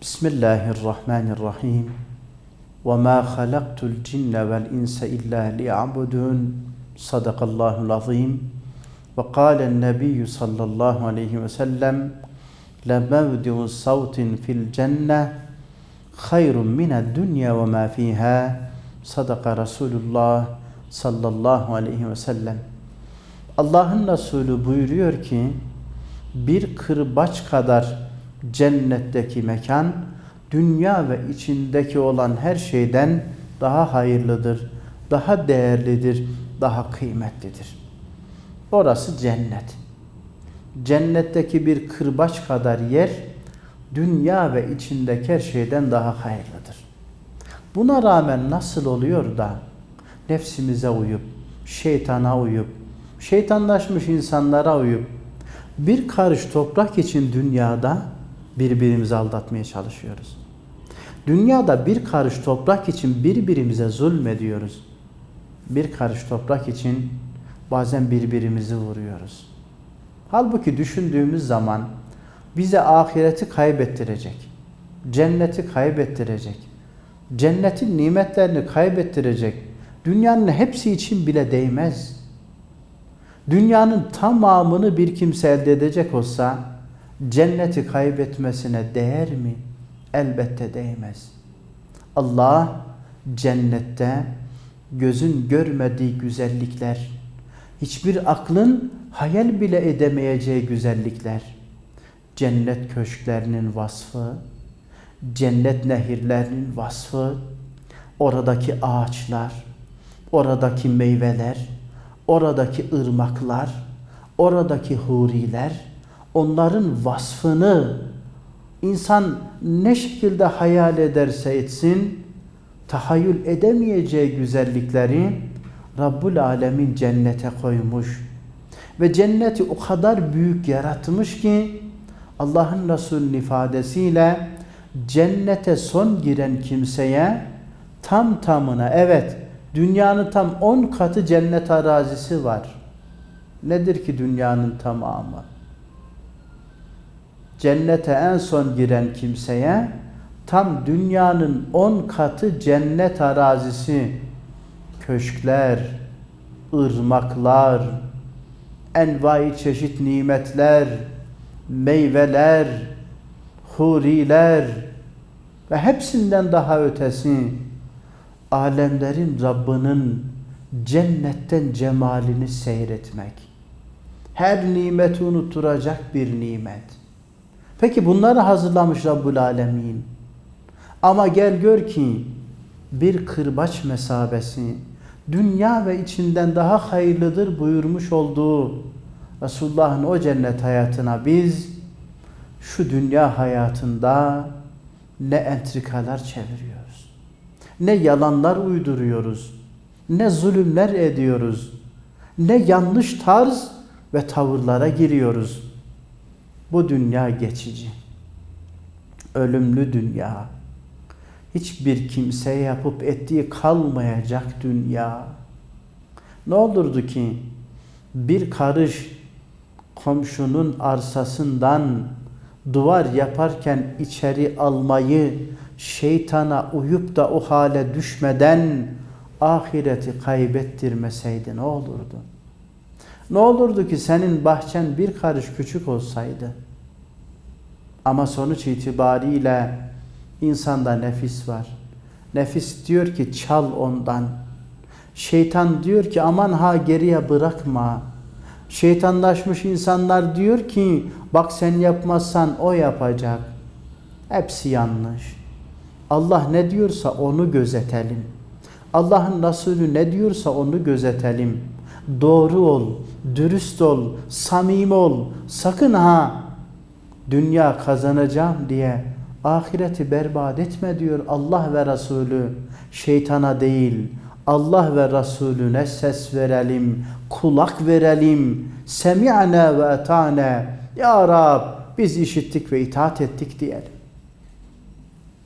Bismillahirrahmanirrahim. وَمَا خَلَقْتُ الْجِنَّ وَالْاِنْسَ اِلَّا لِيَعْبُدُونَ Sadakallahul azim. Ve kâlen nebiyyü sallallahu aleyhi ve sellem لَمَوْدِعُ صَوْتٍ fil cenne hayrun mined dünya ve ma fiha. Sadaka Resulullah sallallahu aleyhi ve sellem. Allah'ın Resulü buyuruyor ki bir kırbaç kadar cennetteki mekan dünya ve içindeki olan her şeyden daha hayırlıdır, daha değerlidir, daha kıymetlidir. Orası cennet. Cennetteki bir kırbaç kadar yer dünya ve içindeki her şeyden daha hayırlıdır. Buna rağmen nasıl oluyor da nefsimize uyup, şeytana uyup, şeytanlaşmış insanlara uyup bir karış toprak için dünyada birbirimizi aldatmaya çalışıyoruz. Dünyada bir karış toprak için birbirimize zulmediyoruz. Bir karış toprak için bazen birbirimizi vuruyoruz. Halbuki düşündüğümüz zaman bize ahireti kaybettirecek, cenneti kaybettirecek, cennetin nimetlerini kaybettirecek, dünyanın hepsi için bile değmez. Dünyanın tamamını bir kimse elde edecek olsa cenneti kaybetmesine değer mi? Elbette değmez. Allah cennette gözün görmediği güzellikler, hiçbir aklın hayal bile edemeyeceği güzellikler, cennet köşklerinin vasfı, cennet nehirlerinin vasfı, oradaki ağaçlar, oradaki meyveler, oradaki ırmaklar, oradaki huriler, onların vasfını insan ne şekilde hayal ederse etsin, tahayyül edemeyeceği güzellikleri Rabbul Alemin cennete koymuş. Ve cenneti o kadar büyük yaratmış ki Allah'ın Resulü'nün ifadesiyle cennete son giren kimseye tam tamına evet dünyanın tam 10 katı cennet arazisi var. Nedir ki dünyanın tamamı? Cennete en son giren kimseye tam dünyanın 10 katı cennet arazisi, köşkler, ırmaklar, envai çeşit nimetler, meyveler, huriler ve hepsinden daha ötesi alemlerin Rabbinin cennetten cemalini seyretmek. Her nimeti unutturacak bir nimet. Peki bunları hazırlamış Rabbul Alemin. Ama gel gör ki bir kırbaç mesabesi dünya ve içinden daha hayırlıdır buyurmuş olduğu Resulullah'ın o cennet hayatına biz şu dünya hayatında ne entrikalar çeviriyoruz. Ne yalanlar uyduruyoruz. Ne zulümler ediyoruz. Ne yanlış tarz ve tavırlara giriyoruz. Bu dünya geçici. Ölümlü dünya. Hiçbir kimse yapıp ettiği kalmayacak dünya. Ne olurdu ki bir karış komşunun arsasından duvar yaparken içeri almayı şeytana uyup da o hale düşmeden ahireti kaybettirmeseydi ne olurdu? Ne olurdu ki senin bahçen bir karış küçük olsaydı? Ama sonuç itibariyle insanda nefis var. Nefis diyor ki çal ondan. Şeytan diyor ki aman ha geriye bırakma. Şeytanlaşmış insanlar diyor ki bak sen yapmazsan o yapacak. Hepsi yanlış. Allah ne diyorsa onu gözetelim. Allah'ın Resulü ne diyorsa onu gözetelim. Doğru ol, dürüst ol, samimi ol. Sakın ha dünya kazanacağım diye ahireti berbat etme diyor Allah ve Resulü. Şeytana değil, Allah ve Resulüne ses verelim, kulak verelim. Semi'ne ve etane. Ya Rab biz işittik ve itaat ettik diyelim.